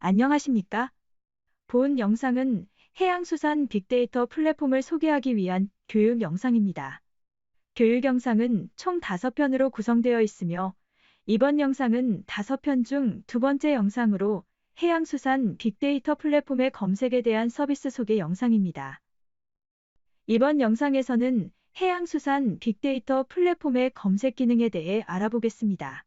안녕하십니까? 본 영상은 해양수산 빅데이터 플랫폼을 소개하기 위한 교육 영상입니다. 교육 영상은 총 5편으로 구성되어 있으며 이번 영상은 5편 중 두 번째 영상으로 해양수산 빅데이터 플랫폼의 검색에 대한 서비스 소개 영상입니다. 이번 영상에서는 해양수산 빅데이터 플랫폼의 검색 기능에 대해 알아보겠습니다.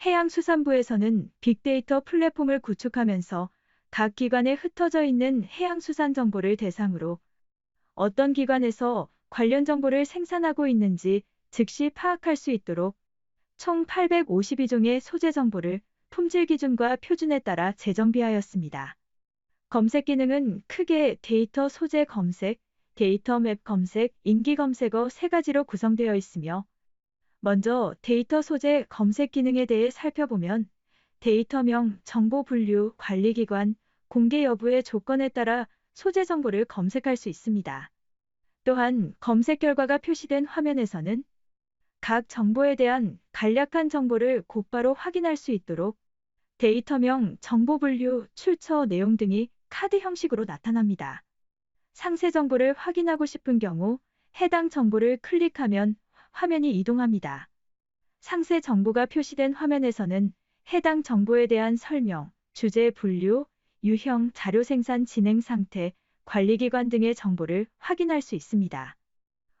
해양수산부에서는 빅데이터 플랫폼을 구축하면서 각 기관에 흩어져 있는 해양수산 정보를 대상으로 어떤 기관에서 관련 정보를 생산하고 있는지 즉시 파악할 수 있도록 총 852종의 소재 정보를 품질 기준과 표준에 따라 재정비하였습니다. 검색 기능은 크게 데이터 소재 검색, 데이터 맵 검색, 인기 검색어 세 가지로 구성되어 있으며 먼저 데이터 소재 검색 기능에 대해 살펴보면 데이터명, 정보 분류, 관리기관, 공개 여부의 조건에 따라 소재 정보를 검색할 수 있습니다. 또한 검색 결과가 표시된 화면에서는 각 정보에 대한 간략한 정보를 곧바로 확인할 수 있도록 데이터명, 정보 분류, 출처 내용 등이 카드 형식으로 나타납니다. 상세 정보를 확인하고 싶은 경우 해당 정보를 클릭하면 화면이 이동합니다. 상세 정보가 표시된 화면에서는 해당 정보에 대한 설명, 주제 분류, 유형, 자료 생산 진행 상태, 관리기관 등의 정보를 확인할 수 있습니다.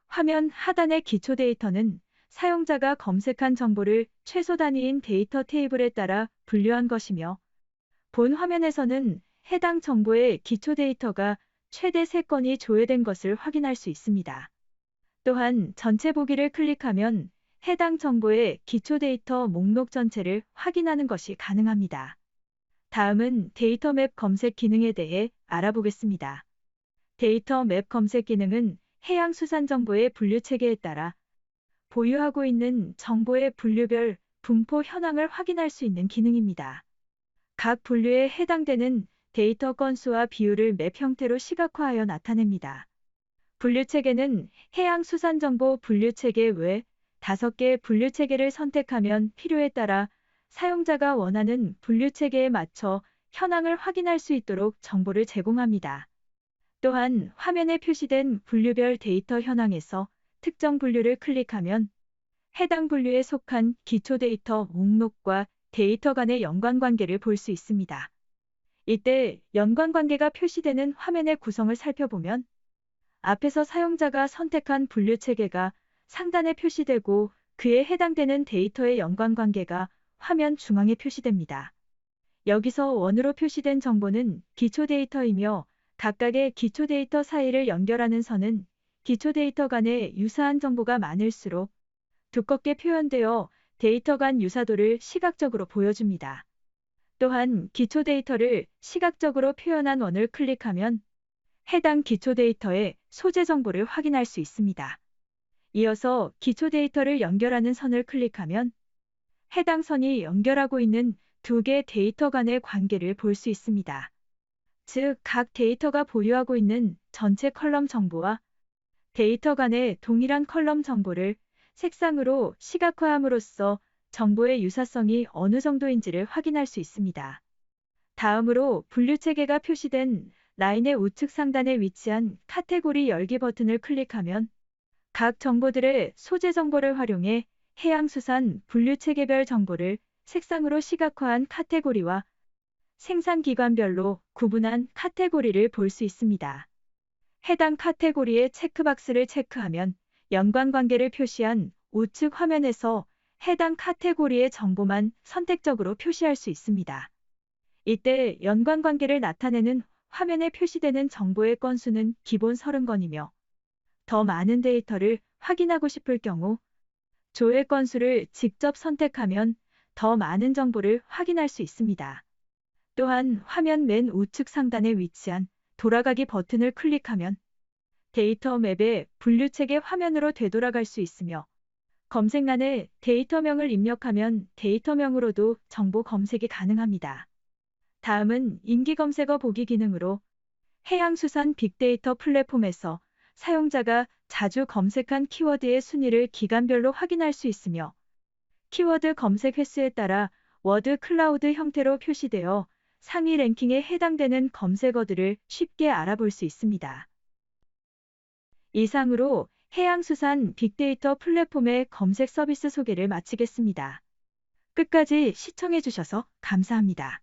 화면 하단의 기초 데이터는 사용자가 검색한 정보를 최소 단위인 데이터 테이블에 따라 분류한 것이며 본 화면에서는 해당 정보의 기초 데이터가 최대 3건이 조회된 것을 확인할 수 있습니다. 또한 전체 보기를 클릭하면 해당 정보의 기초 데이터 목록 전체를 확인하는 것이 가능합니다. 다음은 데이터 맵 검색 기능에 대해 알아보겠습니다. 데이터 맵 검색 기능은 해양 수산 정보의 분류 체계에 따라 보유하고 있는 정보의 분류별 분포 현황을 확인할 수 있는 기능입니다. 각 분류에 해당되는 데이터 건수와 비율을 맵 형태로 시각화하여 나타냅니다. 분류체계는 해양수산정보 분류체계 외 5개 분류체계를 선택하면 필요에 따라 사용자가 원하는 분류체계에 맞춰 현황을 확인할 수 있도록 정보를 제공합니다. 또한 화면에 표시된 분류별 데이터 현황에서 특정 분류를 클릭하면 해당 분류에 속한 기초 데이터 목록과 데이터 간의 연관관계를 볼 수 있습니다. 이때 연관관계가 표시되는 화면의 구성을 살펴보면 앞에서 사용자가 선택한 분류 체계가 상단에 표시되고 그에 해당되는 데이터의 연관관계가 화면 중앙에 표시됩니다. 여기서 원으로 표시된 정보는 기초 데이터이며 각각의 기초 데이터 사이를 연결하는 선은 기초 데이터 간에 유사한 정보가 많을수록 두껍게 표현되어 데이터 간 유사도를 시각적으로 보여줍니다. 또한 기초 데이터를 시각적으로 표현한 원을 클릭하면 해당 기초 데이터의 소재 정보를 확인할 수 있습니다. 이어서 기초 데이터를 연결하는 선을 클릭하면 해당 선이 연결하고 있는 두 개의 데이터 간의 관계를 볼 수 있습니다. 즉, 각 데이터가 보유하고 있는 전체 컬럼 정보와 데이터 간의 동일한 컬럼 정보를 색상으로 시각화함으로써 정보의 유사성이 어느 정도인지를 확인할 수 있습니다. 다음으로 분류 체계가 표시된 라인의 우측 상단에 위치한 카테고리 열기 버튼을 클릭하면 각 정보들의 소재 정보를 활용해 해양수산 분류 체계별 정보를 색상으로 시각화한 카테고리와 생산기관별로 구분한 카테고리를 볼 수 있습니다. 해당 카테고리의 체크박스를 체크하면 연관관계를 표시한 우측 화면에서 해당 카테고리의 정보만 선택적으로 표시할 수 있습니다. 이때 연관관계를 나타내는 화면에 표시되는 정보의 건수는 기본 30건이며 더 많은 데이터를 확인하고 싶을 경우 조회 건수를 직접 선택하면 더 많은 정보를 확인할 수 있습니다. 또한 화면 맨 우측 상단에 위치한 돌아가기 버튼을 클릭하면 데이터 맵의 분류체계 화면으로 되돌아갈 수 있으며 검색란에 데이터명을 입력하면 데이터명으로도 정보 검색이 가능합니다. 다음은 인기검색어 보기 기능으로 해양수산 빅데이터 플랫폼에서 사용자가 자주 검색한 키워드의 순위를 기간별로 확인할 수 있으며 키워드 검색 횟수에 따라 워드 클라우드 형태로 표시되어 상위 랭킹에 해당되는 검색어들을 쉽게 알아볼 수 있습니다. 이상으로 해양수산 빅데이터 플랫폼의 검색 서비스 소개를 마치겠습니다. 끝까지 시청해주셔서 감사합니다.